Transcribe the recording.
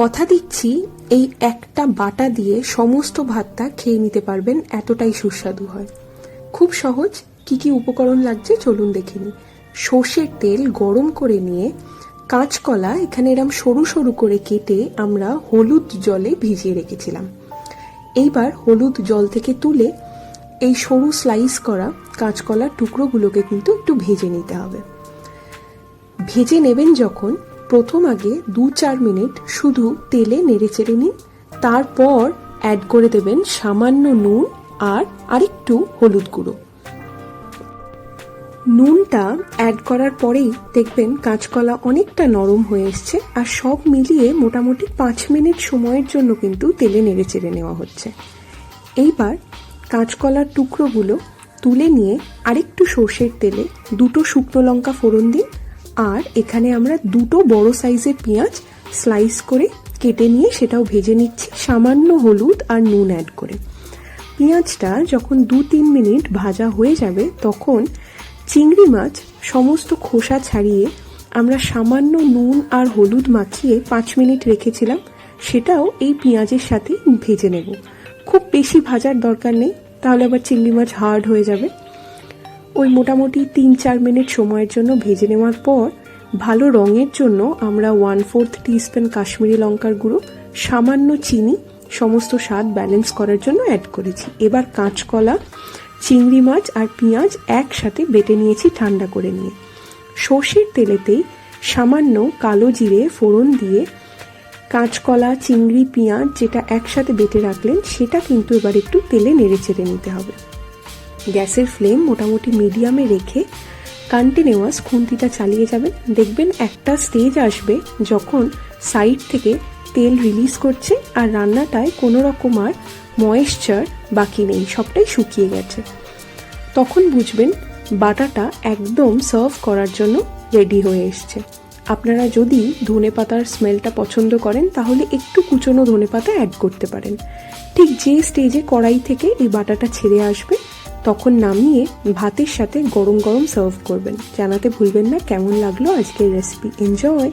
কথা দিচ্ছি, এই একটা বাটা দিয়ে সমস্ত ভাতটা খেয়ে নিতে পারবেন, এতটাই সুস্বাদু হয়। খুব সহজ, কি কি উপকরণ লাগছে চলুন দেখে নিই। সর্ষের তেল গরম করে নিয়ে কাঁচকলা এখানে এরম সরু সরু করে কেটে আমরা হলুদ জলে ভিজিয়ে রেখেছিলাম। এইবার হলুদ জল থেকে তুলে এই সরু স্লাইস করা কাঁচকলার টুকরোগুলোকে কিন্তু একটু ভেজে নিতে হবে। ভেজে নেবেন যখন প্রথম আগে দু চার মিনিট শুধু তেলে নেড়ে চেড়ে নিন, তারপর অ্যাড করে দেবেন সামান্য নুন আর আরেকটু হলুদ গুঁড়ো। নুনটা অ্যাড করার পরেই দেখবেন কাঁচকলা অনেকটা নরম হয়ে এসছে আর সব মিলিয়ে মোটামুটি পাঁচ মিনিট সময়ের জন্য কিন্তু তেলে নেড়ে চেড়ে নেওয়া হচ্ছে। এইবার কাঁচকলার টুকরোগুলো তুলে নিয়ে আরেকটু সর্ষের তেলে দুটো শুকনো লঙ্কা ফোড়ন দিন আর এখানে আমরা দুটো বড় সাইজের পেঁয়াজ স্লাইস করে কেটে নিয়ে সেটাও ভেজে নিচ্ছি। সামান্য হলুদ আর নুন অ্যাড করে। পেঁয়াজটা যখন দু তিন মিনিট ভাজা হয়ে যাবে, তখন চিংড়ি মাছ সমস্ত খোসা ছাড়িয়ে আমরা সামান্য নুন আর হলুদ মাখিয়ে পাঁচ মিনিট রেখেছিলাম। সেটাও এই পেঁয়াজের সাথে ভেজে নেব। খুব বেশি ভাজার দরকার নেই, তাহলে আবার চিংড়ি মাছ হার্ড হয়ে যাবে। ওই মোটামুটি তিন চার মিনিট সময়ের জন্য ভেজে নেওয়ার পর ভালো রঙের জন্য আমরা ওয়ান ফোর্থ টিস্পুন কাশ্মীরি লঙ্কার গুঁড়ো, সামান্য চিনি, সমস্ত স্বাদ ব্যালেন্স করার জন্য অ্যাড করেছি। এবার কাঁচকলা, চিংড়ি মাছ আর পেঁয়াজ একসাথে বেটে নিয়েছি ঠান্ডা করে নিয়ে। সর্ষের তেলেতেই সামান্য কালো জিরে ফোড়ন দিয়ে কাঁচকলা, চিংড়ি, পেঁয়াজ যেটা একসাথে বেটে রাখলেন, সেটা কিন্তু এবার একটু তেলে নেড়ে চেড়ে নিতে হবে। গ্যাসের ফ্লেম মোটামুটি মিডিয়ামে রেখে কন্টিনিউয়াস খুন্তিটা চালিয়ে যাবেন। দেখবেন একটা স্টেজ আসবে যখন সাইড থেকে তেল রিলিজ করছে আর রান্নাটায় কোনো রকম আর ময়েশ্চার বাকি নেই, সবটাই শুকিয়ে গেছে। তখন বুঝবেন বাটাটা একদম সার্ভ করার জন্য রেডি হয়ে এসছে। আপনারা যদি ধনে পাতার স্মেলটা পছন্দ করেন, তাহলে একটু কুচনো ধনে পাতা অ্যাড করতে পারেন। ঠিক যে স্টেজে কড়াই থেকে এই বাটাটা ছেড়ে আসবে তখন নামিয়ে ভাতের সাথে গরম গরম সার্ভ করবেন। জানাতে ভুলবেন না, কেমন লাগল আজকের রেসিপি এনজয়